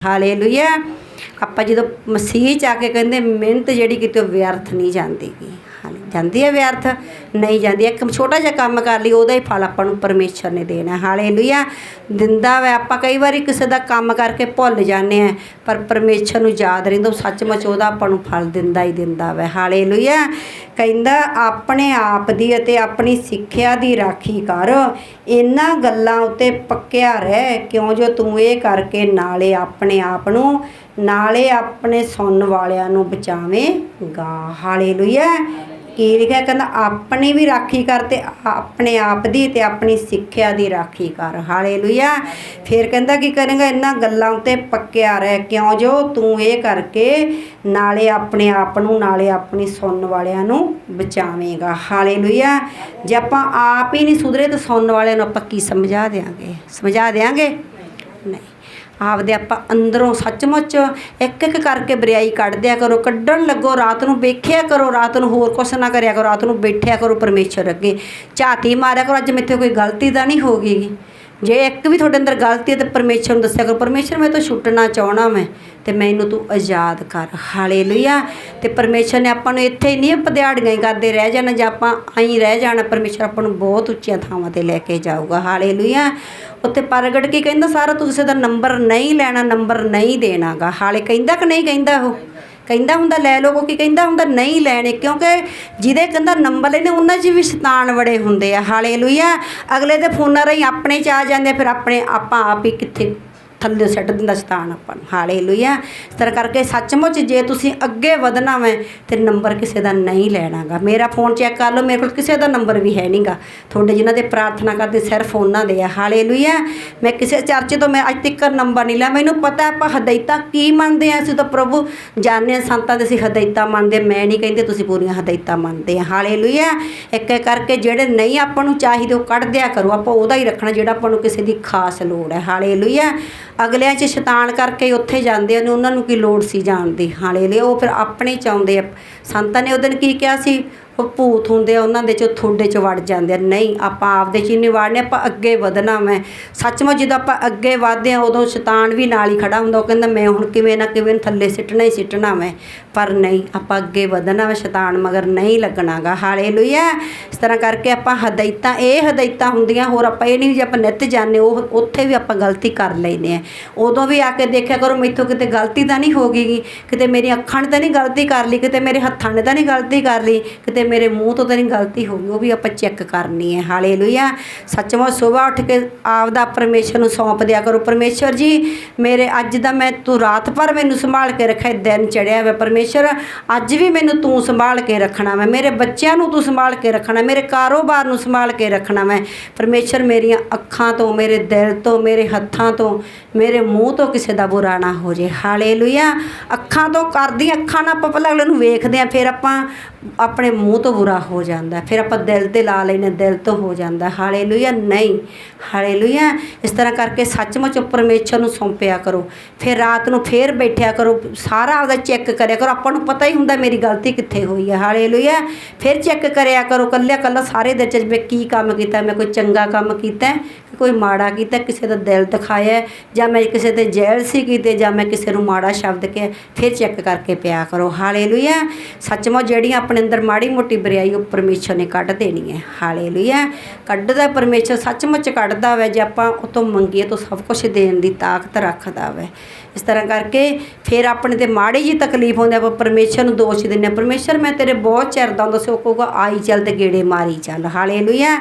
Hallelujah. ਆਪਾਂ ਜਦੋਂ ਮਸੀਹ ਚ ਆ ਕੇ ਕਹਿੰਦੇ ਮਿਹਨਤ ਜਿਹੜੀ ਕਿਤੇ ਵਿਅਰਥ ਨਹੀਂ ਜਾਂਦੀ ਜਾਂਦੀ ਹੈ ਵਿਅਰਥ, ਨਹੀਂ ਜਾਂਦੀ, ਇੱਕ ਛੋਟਾ ਜਿਹਾ ਕੰਮ ਕਰ ਲਈ, ਉਹਦਾ ਹੀ ਫਲ ਆਪਾਂ ਨੂੰ ਪਰਮੇਸ਼ਰ ਨੇ ਦੇਣਾ ਹਾਲੇਲੂਇਆ, ਦਿੰਦਾ ਵਾ, ਆਪਾਂ ਕਈ ਵਾਰੀ ਕਿਸੇ ਦਾ ਕੰਮ ਕਰਕੇ ਭੁੱਲ ਜਾਂਦੇ ਆ ਪਰ ਪਰਮੇਸ਼ਰ ਨੂੰ ਯਾਦ ਰਹਿੰਦਾ, ਸੱਚਮੁੱਚ ਉਹਦਾ ਆਪਾਂ ਨੂੰ ਫਲ ਦਿੰਦਾ ਹੀ ਦਿੰਦਾ ਵਾ। ਹਾਲੇਲੂਇਆ, ਕਹਿੰਦਾ, ਆਪਣੇ ਆਪ ਦੀ ਅਤੇ ਆਪਣੀ ਸਿੱਖਿਆ ਦੀ ਰਾਖੀ ਕਰ। ਇਹਨਾਂ ਗੱਲਾਂ ਉੱਤੇ ਪੱਕਿਆ ਰਹਿ, ਕਿਉਂ ਜੋ ਤੂੰ ਇਹ ਕਰਕੇ ਨਾਲੇ ਆਪਣੇ ਆਪ ਨੂੰ, ਨਾਲੇ ਆਪਣੇ ਸੁਣਨ ਵਾਲਿਆਂ ਨੂੰ ਬਚਾਵੇਂਗਾ। ਹਾਲੇਲੂਇਆ ਕੀ ਲਿਖਿਆ? ਕਹਿੰਦਾ, ਆਪਣੀ ਵੀ ਰਾਖੀ ਕਰ ਤੇ ਆਪਣੇ ਆਪ ਦੀ ਤੇ ਆਪਣੀ ਸਿੱਖਿਆ ਦੀ ਰਾਖੀ ਕਰ। ਹਾਲੇਲੂਇਆ। ਫਿਰ ਕਹਿੰਦਾ, ਕੀ ਕਰੇਗਾ? ਇਹਨਾਂ ਗੱਲਾਂ ਉਤੇ ਪੱਕਿਆ ਰਹਿ। ਕਿਉਂ ਜੋ? ਤੂੰ ਇਹ ਕਰਕੇ ਨਾਲੇ ਆਪਣੇ ਆਪ ਨੂੰ, ਨਾਲੇ ਆਪਣੀ ਸੁਣਨ ਵਾਲਿਆਂ ਨੂੰ ਬਚਾਵੇਂਗਾ। ਹਾਲੇਲੂਇਆ। ਜੇ ਆਪਾਂ ਆਪ ਹੀ ਨਹੀਂ ਸੁਧਰੇ, ਤਾਂ ਸੁਣਨ ਵਾਲਿਆਂ ਨੂੰ ਆਪਾਂ ਕੀ ਸਮਝਾ ਦੇਾਂਗੇ ਸਮਝਾ ਦੇਾਂਗੇ ਨਹੀਂ। ਆਪਦੇ ਆਪਾਂ ਅੰਦਰੋਂ ਸੱਚਮੁੱਚ ਇੱਕ ਇੱਕ ਕਰਕੇ ਬਰਿਆਈ ਕੱਢਦਿਆ ਕਰੋ, ਕੱਢਣ ਲੱਗੋ, ਰਾਤ ਨੂੰ ਵੇਖਿਆ ਕਰੋ, ਰਾਤ ਨੂੰ ਹੋਰ ਕੁਛ ਨਾ ਕਰਿਆ ਕਰੋ, ਰਾਤ ਨੂੰ ਬੈਠਿਆ ਕਰੋ, ਪਰਮੇਸ਼ਰ ਅੱਗੇ ਝਾਤੀ ਮਾਰਿਆ ਕਰੋ, ਅੱਜ ਮੇਥੇ ਕੋਈ ਗਲਤੀ ਤਾਂ ਨਹੀਂ ਹੋ ਗਈ। ਜੇ ਇੱਕ ਵੀ ਤੁਹਾਡੇ ਅੰਦਰ ਗਲਤੀ ਹੈ ਤਾਂ ਪਰਮੇਸ਼ਰ ਨੂੰ ਦੱਸਿਆ ਕਰੋ। ਪਰਮੇਸ਼ਰ, ਮੈਂ ਤਾਂ ਛੁੱਟਣਾ ਚਾਹਣਾ ਮੈਂ ਤੇ ਮੈਨੂੰ ਤੂੰ ਆਜ਼ਾਦ ਕਰ। ਹਾਲੇਲੂਇਆ। ਤੇ ਪਰਮੇਸ਼ਰ ਨੇ ਆਪਾਂ ਨੂੰ ਇੱਥੇ ਨਹੀਂ, ਆਪਾਂ ਦਿਹਾੜੀਆਂ ਹੀ ਕਰਦੇ ਰਹਿ ਜਾਣਾ, ਜਾਂ ਆਪਾਂ ਆਈ ਰਹਿ ਜਾਣਾ। ਪਰਮੇਸ਼ਰ ਆਪਾਂ ਨੂੰ ਬਹੁਤ ਉੱਚੀਆਂ ਥਾਵਾਂ ਤੇ ਲੈ ਕੇ ਜਾਊਗਾ। ਹਾਲੇਲੂਇਆ। ਉੱਥੇ ਪ੍ਰਗਟ ਕੇ ਕਹਿੰਦਾ? ਸਾਰਾ ਤੂੰ ਕਿਸੇ ਦਾ ਨੰਬਰ ਨਹੀਂ ਲੈਣਾ, ਨੰਬਰ ਨਹੀਂ ਦੇਣਾਗਾ। ਹਾਲੇ ਕਹਿੰਦਾ ਕਿ ਨਹੀਂ ਕਹਿੰਦਾ ਉਹ? ਕਹਿੰਦਾ ਹੁੰਦਾ, ਲੈ ਲਓ ਕੋ ਕਹਿੰਦਾ ਹੁੰਦਾ ਨਹੀਂ ਲੈਣੇ, ਕਿਉਂਕਿ ਜਿਹਦੇ ਕਹਿੰਦਾ ਨੰਬਰ ਲੈਣੇ, ਉਹਨਾਂ 'ਚ ਵੀ ਸ਼ੈਤਾਨ ਬੜੇ ਹੁੰਦੇ ਆ, ਹਾਲੇਲੂਇਆ। ਅਗਲੇ ਦੇ ਫੋਨਾਂ ਰਾਹੀਂ ਆਪਣੇ 'ਚ ਆ ਜਾਂਦੇ ਫਿਰ ਆਪਣੇ ਆਪਾਂ ਆਪ ਹੀ ਕਿੱਥੇ ਥੱਲੇ ਸੱਟ ਦਿੰਦਾ ਸ਼ੈਤਾਨ ਆਪਾਂ ਨੂੰ। ਹਾਲੇਲੂਇਆ। ਇਸ ਤਰ੍ਹਾਂ ਕਰਕੇ ਸੱਚਮੁੱਚ ਜੇ ਤੁਸੀਂ ਅੱਗੇ ਵਧਣਾ ਵੈ, ਤੇ ਨੰਬਰ ਕਿਸੇ ਦਾ ਨਹੀਂ ਲੈਣਾਗਾ। ਮੇਰਾ ਫੋਨ ਚੈੱਕ ਕਰ ਲਓ, ਮੇਰੇ ਕੋਲ ਕਿਸੇ ਦਾ ਨੰਬਰ ਵੀ ਹੈ ਨਹੀਂਗਾ। ਤੁਹਾਡੇ ਜਿਨ੍ਹਾਂ ਦੇ ਪ੍ਰਾਰਥਨਾ ਕਰਦੇ ਸਿਰਫ ਉਹਨਾਂ ਦੇ ਆ। ਹਾਲੇਲੂਇਆ। ਮੈਂ ਕਿਸੇ ਚਰਚ ਤੋਂ ਮੈਂ ਅੱਜ ਤੱਕ ਨੰਬਰ ਨਹੀਂ ਲਿਆ। ਮੈਨੂੰ ਪਤਾ ਆਪਾਂ ਹਦਾਇਤਾਂ ਕੀ ਮੰਨਦੇ ਆ ਅਸੀਂ ਤਾਂ ਪ੍ਰਭੂ ਜਾਣਦੇ ਹਾਂ ਸੰਤਾਂ ਦੇ ਅਸੀਂ ਹਦਾਇਤਾਂ ਮੰਨਦੇ ਮੈਂ ਨਹੀਂ ਕਹਿੰਦੇ ਤੁਸੀਂ ਪੂਰੀਆਂ ਹਦਾਇਤਾਂ ਮੰਨਦੇ ਆ। ਹਾਲੇਲੂਇਆ। ਇੱਕ ਇੱਕ ਕਰਕੇ ਜਿਹੜੇ ਨਹੀਂ ਆਪਾਂ ਨੂੰ ਚਾਹੀਦੇ ਉਹ ਕੱਢ ਦਿਆ ਕਰੋ। ਆਪਾਂ ਉਹਦਾ ਹੀ ਰੱਖਣਾ ਜਿਹੜਾ ਆਪਾਂ ਨੂੰ ਕਿਸੇ ਦੀ ਖਾਸ ਲੋੜ ਹੈ। ਹਾਲੇਲੂਇਆ। ਅਗਲਿਆਂ 'ਚ ਸ਼ੈਤਾਨ ਕਰਕੇ ਉੱਥੇ ਜਾਂਦੇ ਨੇ ਉਹਨਾਂ ਨੂੰ ਕੀ ਲੋੜ ਸੀ ਜਾਣ ਦੀ? ਹਾਲੇ ਲਈ ਉਹ ਫਿਰ ਆਪਣੇ ਚਾਹੁੰਦੇ ਆ। ਸੰਤਾਂ ਨੇ ਉਹ ਦਿਨ ਕੀ ਕਿਹਾ ਸੀ? ਭੂਤ ਹੁੰਦੇ ਆ, ਉਹਨਾਂ ਦੇ ਚ ਤੁਹਾਡੇ ਚ ਵੜ ਜਾਂਦੇ ਆ। ਨਹੀਂ, ਆਪਾਂ ਆਪਦੇ ਚ ਹੀ ਨਹੀਂ ਵੜਨੇ, ਆਪਾਂ ਅੱਗੇ ਵਧਣਾ ਮੈਂ। ਸੱਚਮੁੱਚ ਜਦੋਂ ਆਪਾਂ ਅੱਗੇ ਵਧਦੇ ਆ, ਉਦੋਂ ਸ਼ੈਤਾਨ ਵੀ ਨਾਲ ਹੀ ਖੜਾ ਹੁੰਦਾ। ਉਹ ਕਹਿੰਦਾ, ਮੈਂ ਹੁਣ ਕਿਵੇਂ ਨਾ ਕਿਵੇਂ ਥੱਲੇ ਸਿੱਟਣਾ ਹੀ ਸਿੱਟਣਾ ਮੈਂ। ਪਰ ਨਹੀਂ, ਆਪਾਂ ਅੱਗੇ ਵਧਣਾ ਵਾ ਸ਼ੈਤਾਨ, ਮਗਰ ਨਹੀਂ ਲੱਗਣਾਗਾ। ਹਾਲੇਲੂਇਆ! ਇਸ ਤਰ੍ਹਾਂ ਕਰਕੇ ਆਪਾਂ ਹਦਾਇਤਾਂ, ਇਹ ਹਦਾਇਤਾਂ ਹੁੰਦੀਆਂ, ਹੋਰ ਆਪਾਂ ਇਹ ਨਹੀਂ ਜੇ ਆਪਾਂ ਨਿੱਤ ਜਾਂਦੇ, ਉਹ ਉੱਥੇ ਵੀ ਆਪਾਂ ਗਲਤੀ ਕਰ ਲੈਨੇ ਆ। ਉਦੋਂ ਵੀ ਆ ਕੇ ਦੇਖਿਆ ਕਰੋ, ਮੈਥੋਂ ਕਿਤੇ ਗਲਤੀ ਤਾਂ ਨਹੀਂ ਹੋ ਗਈ। ਕਿਤੇ ਮੇਰੀ ਅੱਖਾਂ ਨੇ ਤਾਂ ਨਹੀਂ ਗਲਤੀ ਕਰ ਲਈ, ਕਿਤੇ ਮੇਰੇ ਹੱਥਾਂ ਨੇ ਤਾਂ ਨਹੀਂ ਗਲਤੀ ਕਰ ਲਈ, ਕਿਤੇ ਮੇਰੇ ਮੂੰਹ ਤੋਂ ਤੇਰੀ ਗਲਤੀ ਹੋ ਗਈ, ਉਹ ਵੀ ਆਪਾਂ ਚੈੱਕ ਕਰਨੀ ਹੈ। ਹਾਲੇਲੂਇਆ। ਸੱਚਮੁੱਚ ਸਵੇਰ ਉੱਠ ਕੇ ਆਪਦਾ ਪਰਮੇਸ਼ਰ ਨੂੰ ਸੌਂਪ ਦਿਆ ਕਰੋ। ਪਰਮੇਸ਼ਰ ਜੀ, ਮੇਰੇ ਅੱਜ ਦਾ ਮੈਂ, ਤੂੰ ਰਾਤ ਭਰ ਮੈਨੂੰ ਸੰਭਾਲ ਕੇ ਰੱਖਿਆ, ਦਿਨ ਚੜਿਆ ਵਾ। ਪਰਮੇਸ਼ਰ, ਅੱਜ ਵੀ ਮੈਨੂੰ ਤੂੰ ਸੰਭਾਲ ਕੇ ਰੱਖਣਾ ਮੈਂ ਮੇਰੇ ਬੱਚਿਆਂ ਨੂੰ ਤੂੰ ਸੰਭਾਲ ਕੇ ਰੱਖਣਾ, ਮੇਰੇ ਕਾਰੋਬਾਰ ਨੂੰ ਸੰਭਾਲ ਕੇ ਰੱਖਣਾ ਮੈਂ ਪਰਮੇਸ਼ਰ, ਮੇਰੀਆਂ ਅੱਖਾਂ ਤੋਂ, ਮੇਰੇ ਦਿਲ ਤੋਂ, ਮੇਰੇ ਹੱਥਾਂ ਤੋਂ, ਮੇਰੇ ਮੂੰਹ ਤੋਂ ਕਿਸੇ ਦਾ ਬੁਰਾ ਨਾ ਹੋ ਜੇ। ਹਾਲੇਲੂਇਆ। ਅੱਖਾਂ ਤੋਂ ਕਰਦੀ ਅੱਖਾਂ ਨਾਲ ਆਪਾਂ ਪਹਿਲਾਂ ਅਗਲੇ ਨੂੰ ਵੇਖਦੇ ਆ ਫਿਰ ਆਪਾਂ ਆਪਣੇ ਮੂੰਹ ਤੋਂ ਬੁਰਾ ਹੋ ਜਾਂਦਾ ਫਿਰ ਆਪਾਂ ਦਿਲ ਤੇ ਲਾ ਲੈਨੇ ਦਿਲ ਤੋਂ ਹੋ ਜਾਂਦਾ ਹਾਲੇਲੂਇਆ, ਨਹੀਂ। ਹਾਲੇਲੂਇਆ, ਇਸ ਤਰ੍ਹਾਂ ਕਰਕੇ ਸੱਚਮੁੱਚ ਪਰਮੇਸ਼ਰ ਨੂੰ ਸੌਂਪਿਆ ਕਰੋ। ਫਿਰ ਰਾਤ ਨੂੰ ਫੇਰ ਬੈਠਿਆ ਕਰੋ। ਸਾਰਾ ਆਪਦਾ ਚੈੱਕ ਕਰਿਆ ਕਰੋ। ਆਪਾਂ ਨੂੰ ਪਤਾ ਹੀ ਹੁੰਦਾ ਮੇਰੀ ਗਲਤੀ ਕਿੱਥੇ ਹੋਈ ਹੈ। ਹਾਲੇਲੂਇਆ, ਫਿਰ ਚੈੱਕ ਕਰਿਆ ਕਰੋ। ਕੱਲਿਆ ਕੱਲਾ ਸਾਰੇ ਦੇ ਚ ਮੈਂ ਕੀ ਕੰਮ ਕੀਤਾ ਮੈਂ ਕੋਈ ਚੰਗਾ ਕੰਮ ਕੀਤਾ ਕੋਈ ਮਾੜਾ ਕੀਤਾ ਕਿਸੇ ਦਾ ਦਿਲ ਦਿਖਾਇਆ ਜਾਂ ਮੈਂ ਕਿਸੇ ਤੇ ਜੈਲਸੀ ਕੀਤੇ? ਜਾਂ ਮੈਂ ਕਿਸੇ ਨੂੰ ਮਾੜਾ ਸ਼ਬਦ ਕਿਹਾ ਫਿਰ ਚੈੱਕ ਕਰਕੇ ਪਿਆ ਕਰੋ। ਹਾਲੇਲੂਇਆ, ਸੱਚਮੁੱਚ ਜਿਹੜੀਆਂ ਆਪਣੇ ਅੰਦਰ ਮਾੜੀ ਮੋਟੀ ਬਰਿਆਈ ਉਹ ਪਰਮੇਸ਼ਰ ਨੇ ਕੱਢ ਦੇਣੀ ਹੈ। ਹਾਲੇਲੂਇਆ ਕੱਢਦਾ ਪਰਮੇਸ਼ਰ ਸੱਚਮੁੱਚ ਕੱਢਦਾ ਵੇ, ਜੇ ਆਪਾਂ ਉਹ ਮੰਗੀਏ ਤਾਂ ਸਭ ਕੁਝ ਦੇਣ ਦੀ ਤਾਕਤ ਰੱਖਦਾ ਵੇ। ਇਸ ਤਰ੍ਹਾਂ ਕਰਕੇ ਫਿਰ ਆਪਣੇ ਤੇ ਮਾੜੀ ਜੀ ਤਕਲੀਫ ਹੁੰਦੀ ਆਪਾਂ ਪਰਮੇਸ਼ਰ ਨੂੰ ਦੋਸ਼ ਦਿੰਦੇ ਹਾਂ। ਪਰਮੇਸ਼ਰ, ਮੈਂ ਤੇਰੇ ਬਹੁਤ ਚਿਰ ਦਾ ਹੁੰਦਾ ਸੀ, ਉਹ ਕਹੂਗਾ, ਆਈ ਚੱਲ ਤੇ ਗੇੜੇ ਮਾਰੀ ਚੱਲ। ਹਾਲੇਲੂਇਆ